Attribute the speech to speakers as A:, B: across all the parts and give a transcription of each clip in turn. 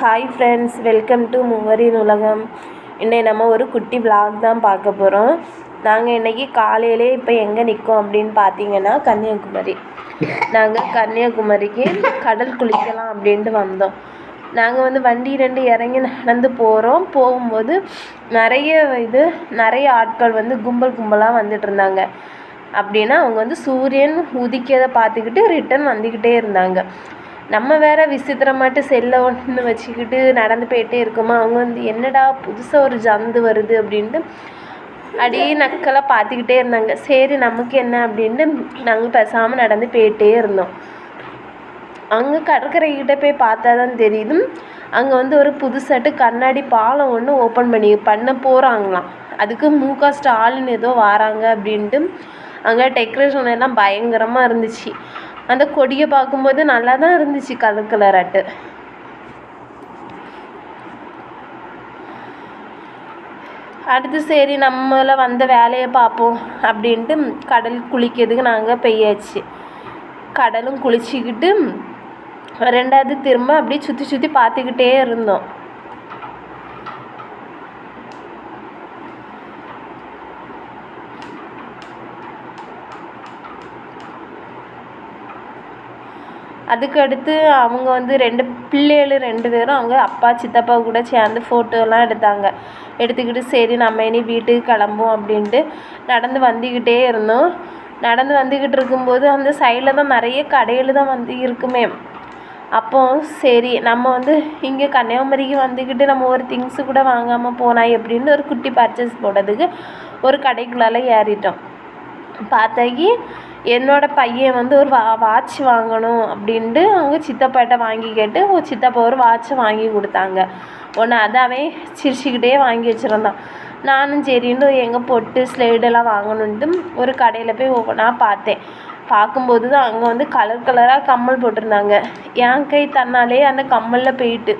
A: Hi friends welcome to மூவரின் உலகம். இன்னைக்கு நம்ம ஒரு குட்டி விளாக் தான் பார்க்க போகிறோம் நாங்கள் இன்றைக்கி காலையிலே இப்போ எங்கே நிற்கோம் அப்படின்னு பார்த்தீங்கன்னா கன்னியாகுமரி. நாங்கள் கன்னியாகுமரிக்கு கடல் குளிக்கலாம் அப்படின்ட்டு வந்தோம். நாங்கள் வந்து வண்டி ரெண்டு இறங்கி நடந்து போகிறோம் போகும்போது நிறைய இது நிறைய ஆட்கள் வந்து கும்பல் கும்பலாக வந்துட்டு இருந்தாங்க. அப்படின்னா அவங்க வந்து சூரியன் உதிக்கிறதை பார்த்துக்கிட்டு ரிட்டன் வந்துக்கிட்டே இருந்தாங்க. நம்ம வேறு விசித்திரமாட்டு செல்லை ஒன்று வச்சுக்கிட்டு நடந்து போயிட்டே இருக்கோமா? அவங்க வந்து என்னடா புதுசாக ஒரு ஜந்து வருது அப்படின்ட்டு அப்படியே நக்கலாக பார்த்துக்கிட்டே இருந்தாங்க. சரி நமக்கு என்ன அப்படின்ட்டு நாங்கள் பேசாமல் நடந்து போயிட்டே இருந்தோம். அங்கே கடற்கரைக்கிட்ட போய் பார்த்தா தான் தெரியுது. அங்கே வந்து ஒரு புதுசாட்டு கண்ணாடி பாலம் ஒன்று ஓப்பன் பண்ணி பண்ண போகிறாங்களாம் அதுக்கு மூக்கா ஸ்டாலின் ஏதோ வராங்க அப்படின்ட்டு அங்கே டெக்கரேஷன் எல்லாம் பயங்கரமாக இருந்துச்சு. அந்த கொடியை பார்க்கும்போது நல்லா தான் இருந்துச்சு கலர் கலராட்டு அடுத்து சரி நம்மளை வந்த வேலையை பார்ப்போம் அப்படின்ட்டு கடல் குளிக்கிறதுக்கு நாங்கள் பெய்யாச்சு கடலும் குளிச்சுக்கிட்டு ரெண்டாவது திரும்ப அப்படியே சுற்றி சுற்றி பார்த்துக்கிட்டே இருந்தோம். அதுக்கு அடுத்து அவங்க வந்து ரெண்டு பிள்ளைகள் ரெண்டு பேரும் அவங்க அப்பா சித்தப்பா கூட சேர்ந்து ஃபோட்டோலாம் எடுத்தாங்க. எடுத்துக்கிட்டு சரி நம்ம இனி வீட்டுக்கு கிளம்புவோம் அப்படின்ட்டு நடந்து வந்துக்கிட்டே இருந்தோம். நடந்து வந்துக்கிட்டு இருக்கும்போது அந்த சைடில் தான் நிறைய கடைகள் தான் வந்து இருக்குமே. அப்போ சரி நம்ம வந்து இங்கே கன்னியாகுமரிக்கு வந்துக்கிட்டு நம்ம ஒரு திங்ஸு கூட வாங்காமல் போனால் எப்படின்னு ஒரு குட்டி பர்ச்சேஸ் போடுறதுக்கு ஒரு கடைக்குள்ளால ஏறிட்டோம். பார்த்தாக்கி என்னோடய பையன் வந்து ஒரு வா வாட்ச் வாங்கணும் அப்படின்ட்டு அவங்க சித்தப்பாட்ட வாங்கி கேட்டு ஓ சித்தப்பா ஒரு வாட்சை வாங்கி கொடுத்தாங்க. ஒன்று அதாவே சிரிச்சுக்கிட்டே வாங்கி வச்சுருந்தான். நானும் சரின்ட்டு எங்கே பொட்டு ஸ்லைடெல்லாம் வாங்கணுன்ட்டு ஒரு கடையில் போய் ஒவ்வொன்றா பார்த்தேன். பார்க்கும்போது தான் அங்கே வந்து கலர் கலராக கம்மல் போட்டிருந்தாங்க. என் கை தன்னாலே அந்த கம்மலில் போயிட்டு.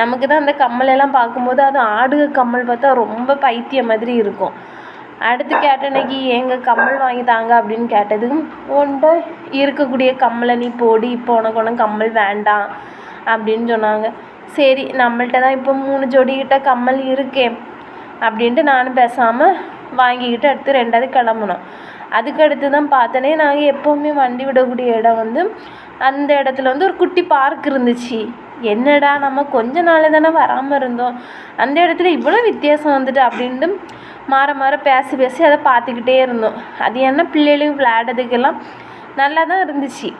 A: நமக்கு தான் அந்த கம்மலெல்லாம் பார்க்கும்போது அது ஆடுக கம்மல் பார்த்தா ரொம்ப பைத்தியம் மாதிரி இருக்கும். அடுத்து கேட்ட அன்னைக்கு எங்கள் கம்மல் வாங்கி தாங்க அப்படின்னு கேட்டதும் உன்கிட்ட இருக்கக்கூடிய கம்மலை நீ போடு இப்போ உனக்கு ஒன்றும் கம்மல் வேண்டாம் அப்படின்னு சொன்னாங்க. சரி நம்மள்ட்ட தான் இப்போ மூணு ஜோடிக்கிட்ட கம்மல் இருக்கே அப்படின்ட்டு நானும் பேசாமல் வாங்கிக்கிட்டு அடுத்து ரெண்டாவது கிளம்புனோம். அதுக்கு அடுத்து தான் பார்த்தனே நாங்கள் எப்போவுமே வண்டி விடக்கூடிய இடம் வந்து அந்த இடத்துல வந்து ஒரு குட்டி பார்க் இருந்துச்சு. என்னடா நம்ம கொஞ்ச நாள் தானே வராமல் இருந்தோம். அந்த இடத்துல இவ்வளோ வித்தியாசம் வந்துட்டு அப்படின்ட்டு மாற மாற பேசி பேசி அதை பார்த்துக்கிட்டே இருந்தோம். அது என்ன பிள்ளைகளுக்கு விளையாடுறதுக்கெல்லாம் நல்லா தான் இருந்துச்சு.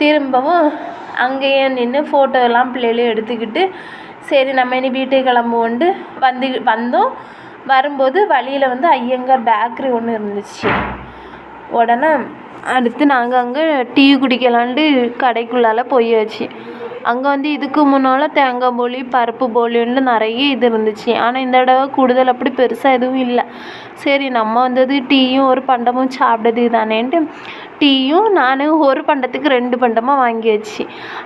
A: திரும்பவும் அங்கேயே நின்று ஃபோட்டோலாம் பிள்ளைகளும் எடுத்துக்கிட்டு சரி நம்ம இனி வீட்டுக்கு கிளம்புவோண்டு வந்து வந்தோம். வரும்போது வழியில் வந்து ஐயங்கார் பேக்கரி ஒன்று இருந்துச்சு. உடனே அடுத்து நாங்கள் அங்கே டீ குடிக்கலான்ட்டு கடைக்குள்ளால போயாச்சு. அங்கே வந்து இதுக்கு முன்னால் தேங்காய் போலி பருப்பு போலின்னு நிறைய இது இருந்துச்சு. ஆனால் இந்த தடவை கூடுதல் அப்படி பெருசாக எதுவும் இல்லை. சரி நம்ம வந்தது டீயும் ஒரு பண்டமும் சாப்பிட்டதுக்கு தானேன்ட்டு டீயும் நான் ஒரு பண்டத்துக்கு ரெண்டு பண்டமாக வாங்கியாச்சு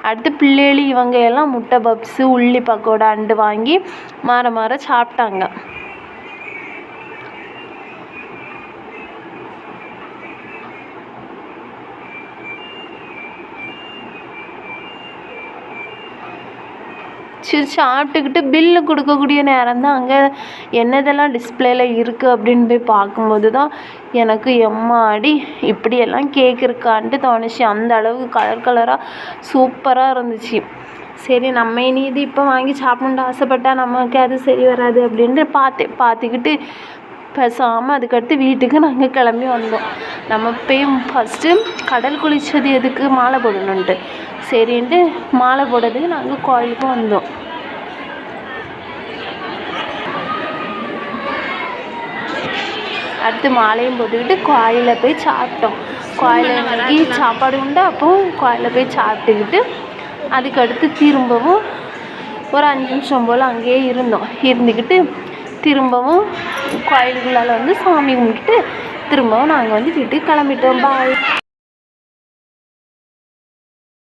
A: அடுத்து பிள்ளைகள் இவங்க எல்லாம் முட்டை பப்ஸு உள்ளி பக்கோடான்ட்டு வாங்கி மாற மாற சாப்பிட்டாங்க. சாப்பிட்டுக்கிட்டு பில்லு கொடுக்கக்கூடிய நேரம் தான் அங்கே என்னதெல்லாம் டிஸ்பிளேல இருக்குது அப்படின்னு போய் பார்க்கும்போது தான் எனக்கு எம்மாடி இப்படியெல்லாம் கேக் இருக்கான்ட்டு தோணுச்சு. அந்த அளவுக்கு கலர் கலராக சூப்பராக இருந்துச்சு. சரி நம்ம இனி இது இப்போ வாங்கி சாப்பிட்ணுன்ட்டு ஆசைப்பட்டா நமக்கு அது சரி வராது அப்படின்ட்டு பார்த்தேன் பார்த்துக்கிட்டு பேசாமல் அதுக்கடுத்து வீட்டுக்கு நாங்கள் கிளம்பி வந்தோம். நம்ம போய் ஃபஸ்ட்டு கடல் குளித்தது எதுக்கு? மாலை போடணுன்ட்டு சரின்ட்டு மாலை போடுறதுக்கு நாங்கள் கோயிலுக்கு வந்தோம். அடுத்து மாலையும் போட்டுக்கிட்டு கோயிலில் போய் சாப்பிட்டோம். கோயிலில் வாங்கி சாப்பாடு உண்டு. அப்போ கோயிலில் போய் சாப்பிட்டுக்கிட்டு அதுக்கடுத்து திரும்பவும் ஒரு அஞ்சு நிமிஷம் போல் அங்கேயே இருந்தோம். இருந்துக்கிட்டு திரும்பவும் கோயிலுக்குள்ளால வந்து சாமி கும்பிட்டுட்டு திரும்பவும் நாங்கள் வந்து வீட்டுக்கு கிளம்பிட்டோம். பாய்